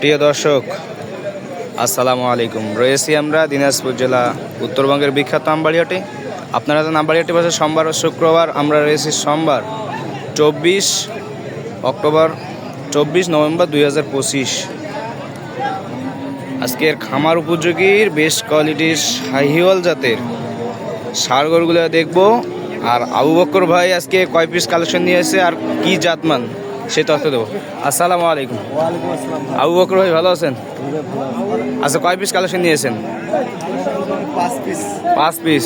প্রিয় দর্শক, আসসালামু আলাইকুম। রয়েছি আমরা দিনাজপুর জেলা উত্তরবঙ্গের বিখ্যাত আমবাড়িহাটে আপনারা জানেন আমবাড়িহাটে পাশে সোমবার ও শুক্রবার আমরা রয়েছি সোমবার চব্বিশ অক্টোবর, চব্বিশ নভেম্বর দুই হাজার পঁচিশ। আজকের খামার উপযোগীর বেশ কোয়ালিটির হাইহিওয়াল জাতের সারগরগুলো দেখব। আর আবু বক্কর ভাই আজকে কয় পিস কালেকশন নিয়ে এসে আর কি জাতমান? সে তথ্য দেবো। আসসালামু আলাইকুম। আবু বকর ভাই ভালো আছেন? আচ্ছা কয় পিস কালেকশন নিয়েছেন? পাঁচ পিস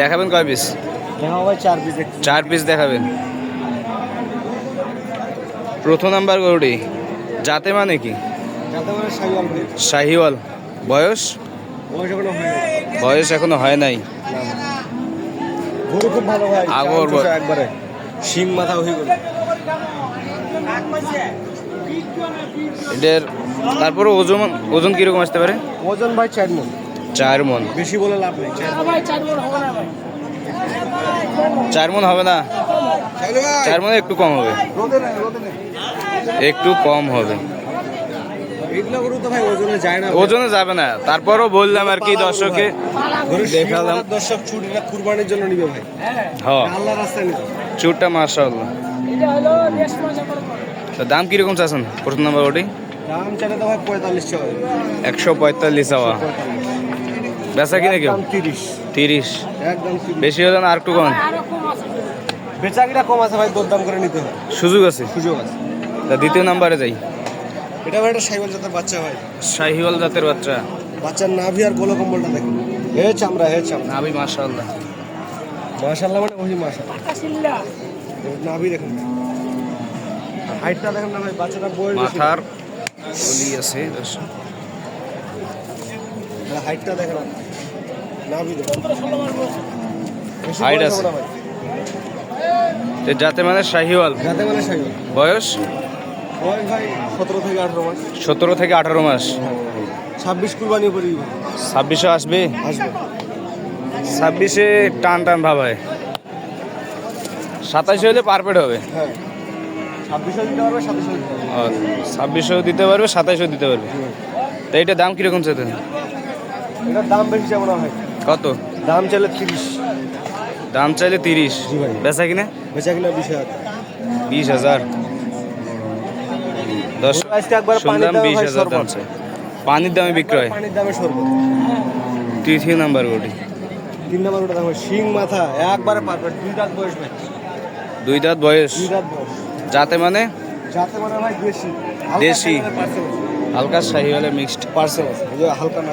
দেখাবেন কয় পিস চার পিস চার পিস দেখাবেন। প্রথম নাম্বার গরুটি যাতে মানে কি? শাহিওয়াল। বয়স? বয়স এখনও হয় নাই। আগর একবারে। শিং মাথা হয়ে গেল। এটার তারপরে ওজন ওজন কীরকম আসতে পারে? ওজন ভাই চার মন। চার মন। বেশি বলে লাভ নেই চার মন। হবে না? চার মনে একটু কম হবে। একটু কম হবে। ওজনে যাবে না। তারপরও বললাম আর কি দর্শকে দেখালাম। দর্শক ছুটিটা কুরবানির জন্য নিবে ভাই। হ্যাঁ আল্লাহ রাস্তায় নিবে। চুরটা মার্শাল্লাহ তো দাম কীরকম চাচ্ছেন? প্রথম নাম্বার ওটি দাম চাইলে তো পঁয়তাল্লিশ একশো পঁয়তাল্লিশ হাওয়া বেচা কিনে কেউ? তিরিশ। তিরিশ। একদম বেশি হলে না আর একটু কম বেচাকিটা কম আছে ভাই দরদাম করে নিতে হবে। সুযোগ আছে? সুযোগ আছে। তা দ্বিতীয় নাম্বারে যাই। এটা ভাই একটা সাইকেল জাতের বাচ্চা ভাই। শাহিওয়াল জাতের বাচ্চা। বাচ্চার নাভি আর গোলো কম্বলটা দেখুন হে চামড়া হে চামড়া। নাবি মার্শাল্লাহ মাশাল্লাহ মানে ওই মাশাল্লাহ নাভি দেখুন। হাইটটা দেখেন না ভাই বাচ্চাটা বয়স মাথার গলি আছে হাইটটা দেখেন নাভি দেখুন। বয়স আছে। যাতে মানে শাহিওয়াল। যাতে মানে সাইকেল বয়স? বয়স ভাই সতেরো থেকে আঠারো মাস। সতেরো থেকে আঠারো মাস। ছাব্বিশ কুরবানি উপরে ছাব্বিশে আসবে? আসবে। ছাব্বিশে টান টান ভাব হয়। সাতাশে হলে পারফেক্ট হবে। হ্যাঁ। ছাব্বিশও দিতে পারবে সাতাশও দিতে পারবে। দিতে দিতে তো এইটা দাম কীরকম এটার দাম বেশি যাব না ভাই কত? দাম চাইলে তিরিশ। দাম চাইলে তিরিশ। বেচা কিনে? বেচা কিনা বিশ হাজার। বিশ হাজার। দশ শুনলাম বিশ হাজার দাম চাই। পানির দামে বিক্রয়। পানির দামে সরবত তৃতীয় নাম্বার ওটি তিন নম্বর ওটা দেখো শিং মাথা একবারে পারফেক্ট দুই রাত বয়স ভাই। দুই দাঁত বয়স। দুই রাত বয়স। যাতে মানে? যাতে মানে ভাই দেশি। দেশি। হালকা শাহিওয়ালে মিক্সড পার্সেল আছে। এই যে হালকা না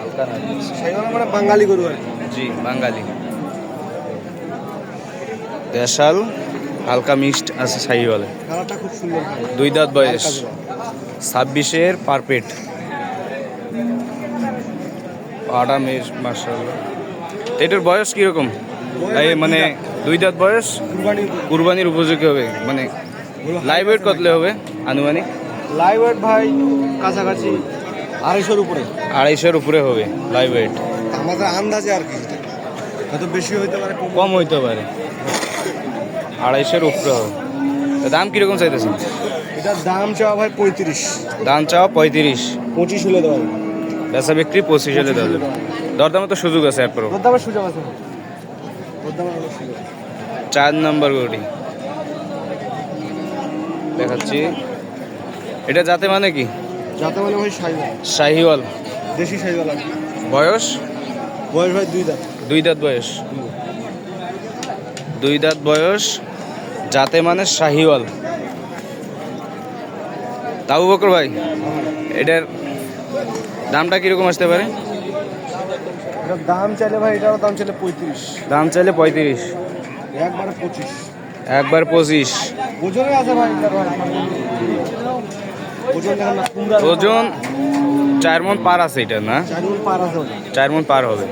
হালকা না সেগুলো মানে বাঙালি গরু আর জি বাঙালি। দেশাল হালকা মিক্সড আছে শাহিওয়ালে কালারটা খুব সুন্দর দুই দাঁত বয়স। ছাব্বিশের পারপেট পাটা মেশ মার্শাল্লাহ এটার বয়স কীরকম? এই মানে দুই দাঁত বয়স। কুরবানি কুরবানির উপযোগী হবে মানে লাইভ ওয়েট কতলে হবে আনুমানিক? লাইভ ওয়েট ভাই কাছাকাছি আড়াইশোর উপরে। আড়াইশোর উপরে হবে লাইভ ওয়েট আমাদের আন্দাজে আর কি। হয়তো বেশি হইতে পারে কম। হইতে পারে। আড়াইশোর উপরে হবে। দাম কীরকম চাইতেছেন? এটার দাম চাওয়া ভাই পঁয়ত্রিশ। দাম চাওয়া পঁয়ত্রিশ। পঁচিশ হলে দেওয়া বেচা বিক্রি পঁচিশ হলে দেওয়া যাবে। দরদামে তো সুযোগ আছে এরপরও। তোর দামের সুযোগ আছে তোর দামের অনেক সুযোগ আছে। চার নম্বর গরুটি। দেখাচ্ছি। এটা যাতে মানে কি? যাতে মানে ভাই শাহিওয়াল। দেশি কি। বয়স? বয়স ভাই দুই দাম দুই দাঁত বয়স। দুই দাঁত বয়স যাতে মানে শাহিওয়াল। তাবু বকর ভাই এটার দামটা কীরকম আসতে পারে? এটার দাম চাইলে ভাই এটারও দাম চাইলে পঁয়ত্রিশ। দাম চাইলে পঁয়ত্রিশ। একবারে পঁচিশ। একবার পঁচিশ। ওজনে আছে ভাই ওজন চার মন পার আছে এটা না? চার মন পার হবে।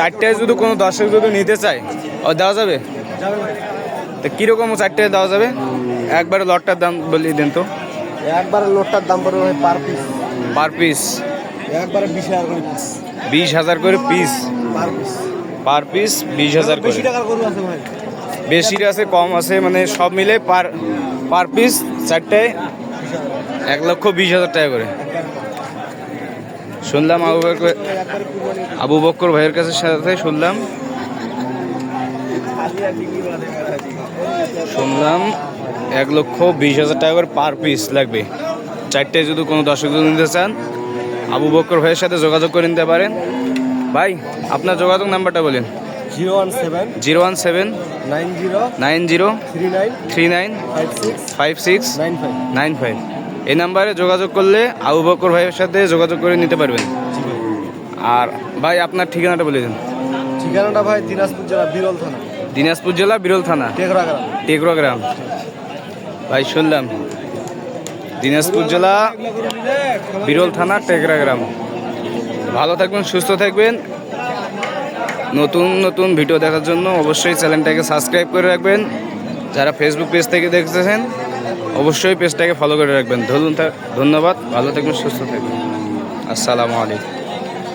চারটায় যদি কোনো দর্শক যদি নিতে চায় ও দেওয়া যাবে? তো কীরকম চারটায় দেওয়া যাবে? একবারে লটটার দাম বলিয়ে দেন তো। একবার লোডটার দাম পড়বে পার পিস। Per piece. একবারে বিশ হাজার করে পিস বিশ হাজার করে piece per piece per piece বিশ হাজার করে। বেশি টাকার গরু আছে ভাই। বেশি আছে কম আছে মানে সব মিলে পার পার পিস চারটায় এক লক্ষ বিশ হাজার টাকা করে। শুনলাম আবু বকর আবু বক্কর ভাইয়ের কাছে সাথে শুনলাম। বিক্রি শুনলাম এক লক্ষ বিশ হাজার টাকা করে পার পিস লাগবে। চারটে যদি কোনো দর্শক নিতে চান আবু বকর ভাইয়ের সাথে যোগাযোগ করে নিতে পারেন। ভাই আপনার যোগাযোগ নাম্বারটা বলেন। Zero one seven zero one seven nine zero nine zero three nine three nine five six five six nine five nine five এই নাম্বারে যোগাযোগ করলে আবু বকর ভাইয়ের সাথে যোগাযোগ করে নিতে পারবেন। আর ভাই আপনার ঠিকানাটা বলে দিন। ঠিকানাটা ভাই দিনাজপুর জেলা বিরল থানা। দিনাজপুর জেলা বিরল থানা। টেকরা গ্রাম। টেকরা গ্রাম। ভাই শুনলাম। দিনাজপুর জেলা, বিরল থানা টেকরা গ্রাম। ভালো থাকবেন, সুস্থ থাকবেন। নতুন নতুন ভিডিও দেখার জন্য অবশ্যই চ্যানেলটাকে সাবস্ক্রাইব করে রাখবেন। যারা ফেসবুক পেজ থেকে দেখতেছেন, অবশ্যই পেজটাকে ফলো করে রাখবেন। ধন্যবাদ, ভালো থাকবেন, সুস্থ থাকবেন। আসসালামু আলাইকুম।